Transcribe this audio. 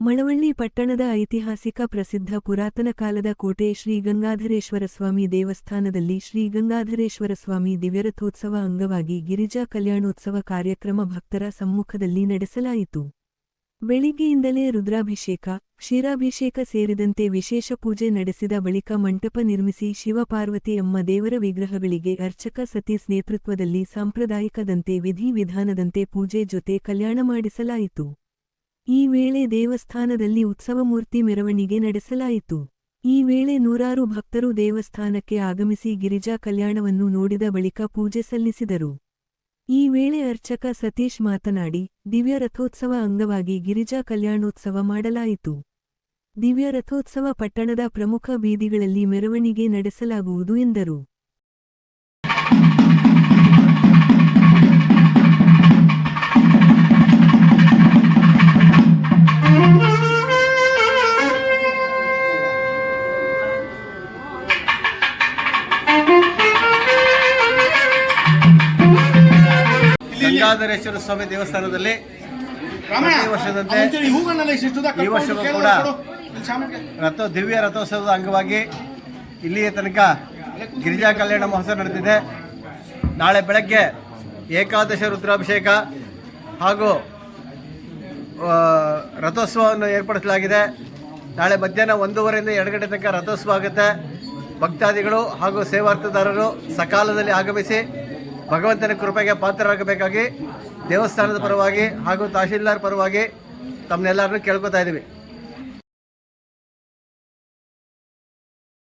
ಮಳವಳ್ಳಿ ಪಟ್ಟಣದ ಐತಿಹಾಸಿಕ ಪ್ರಸಿದ್ಧ ಪುರಾತನ ಕಾಲದ ಕೋಟೆ ಶ್ರೀ ಗಂಗಾಧರೇಶ್ವರ ಸ್ವಾಮಿ ದೇವಸ್ಥಾನದಲ್ಲಿ ಶ್ರೀ ಗಂಗಾಧರೇಶ್ವರ ಸ್ವಾಮಿ ದಿವ್ಯರಥೋತ್ಸವ ಅಂಗವಾಗಿ ಗಿರಿಜಾ ಕಲ್ಯಾಣೋತ್ಸವ ಕಾರ್ಯಕ್ರಮ ಭಕ್ತರ ಸಮ್ಮುಖದಲ್ಲಿ ನಡೆಸಲಾಯಿತು. ಬೆಳಿಗ್ಗೆಯಿಂದಲೇ ರುದ್ರಾಭಿಷೇಕ, ಕ್ಷೀರಾಭಿಷೇಕ ಸೇರಿದಂತೆ ವಿಶೇಷ ಪೂಜೆ ನಡೆಸಿದ ಬಳಿಕ ಮಂಟಪ ನಿರ್ಮಿಸಿ ಶಿವಪಾರ್ವತಿ ಅಮ್ಮ ದೇವರ ವಿಗ್ರಹಗಳಿಗೆ ಅರ್ಚಕ ಸತೀಶ್ ನೇತೃತ್ವದಲ್ಲಿ ಸಾಂಪ್ರದಾಯಿಕದಂತೆ ವಿಧಿವಿಧಾನದಂತೆ ಪೂಜೆ ಜೊತೆ ಕಲ್ಯಾಣ ಮಾಡಿಸಲಾಯಿತು. ಈ ವೇಳೆ ದೇವಸ್ಥಾನದಲ್ಲಿ ಉತ್ಸವಮೂರ್ತಿ ಮೆರವಣಿಗೆ ನಡೆಸಲಾಯಿತು. ಈ ವೇಳೆ ನೂರಾರು ಭಕ್ತರು ದೇವಸ್ಥಾನಕ್ಕೆ ಆಗಮಿಸಿ ಗಿರಿಜಾ ಕಲ್ಯಾಣವನ್ನು ನೋಡಿದ ಬಳಿಕ ಪೂಜೆ ಸಲ್ಲಿಸಿದರು. ಈ ವೇಳೆ ಅರ್ಚಕ ಸತೀಶ್ ಮಾತನಾಡಿ, ದಿವ್ಯ ರಥೋತ್ಸವ ಅಂಗವಾಗಿ ಗಿರಿಜಾ ಕಲ್ಯಾಣೋತ್ಸವ ಮಾಡಲಾಯಿತು. ದಿವ್ಯ ರಥೋತ್ಸವ ಪಟ್ಟಣದ ಪ್ರಮುಖ ಬೀದಿಗಳಲ್ಲಿ ಮೆರವಣಿಗೆ ನಡೆಸಲಾಗುವುದು ಎಂದರು. ಗಂಗಾಧರೇಶ್ವರ ಸ್ವಾಮಿ ದೇವಸ್ಥಾನದಲ್ಲಿ ಪ್ರತಿ ವರ್ಷದಂತೆ ಈ ವರ್ಷವೂ ಕೂಡ ರಥ ದಿವ್ಯ ರಥೋತ್ಸವದ ಅಂಗವಾಗಿ ಇಲ್ಲಿಯ ತನಕ ಗಿರಿಜಾ ಕಲ್ಯಾಣ ಮಹೋತ್ಸವ ನಡೆದಿದೆ. ನಾಳೆ ಬೆಳಗ್ಗೆ ಏಕಾದಶ ರುದ್ರಾಭಿಷೇಕ ಹಾಗೂ ರಥೋತ್ಸವವನ್ನು ಏರ್ಪಡಿಸಲಾಗಿದೆ. ನಾಳೆ ಮಧ್ಯಾಹ್ನ ಒಂದೂವರೆಯಿಂದ ಎರಡು ಗಂಟೆ ತನಕ ರಥೋತ್ಸವ ಆಗುತ್ತೆ. ಭಕ್ತಾದಿಗಳು ಹಾಗೂ ಸೇವಾರ್ಥದಾರರು ಸಕಾಲದಲ್ಲಿ ಆಗಮಿಸಿ ಭಗವಂತನ ಕೃಪೆಗೆ ಪಾತ್ರರಾಗಬೇಕಾಗಿ ದೇವಸ್ಥಾನದ ಪರವಾಗಿ ಹಾಗೂ ತಹಶೀಲ್ದಾರ್ ಪರವಾಗಿ ತಮ್ಮನ್ನೆಲ್ಲರನ್ನೂ ಕೇಳ್ಕೊತಾ ಇದ್ದೀವಿ.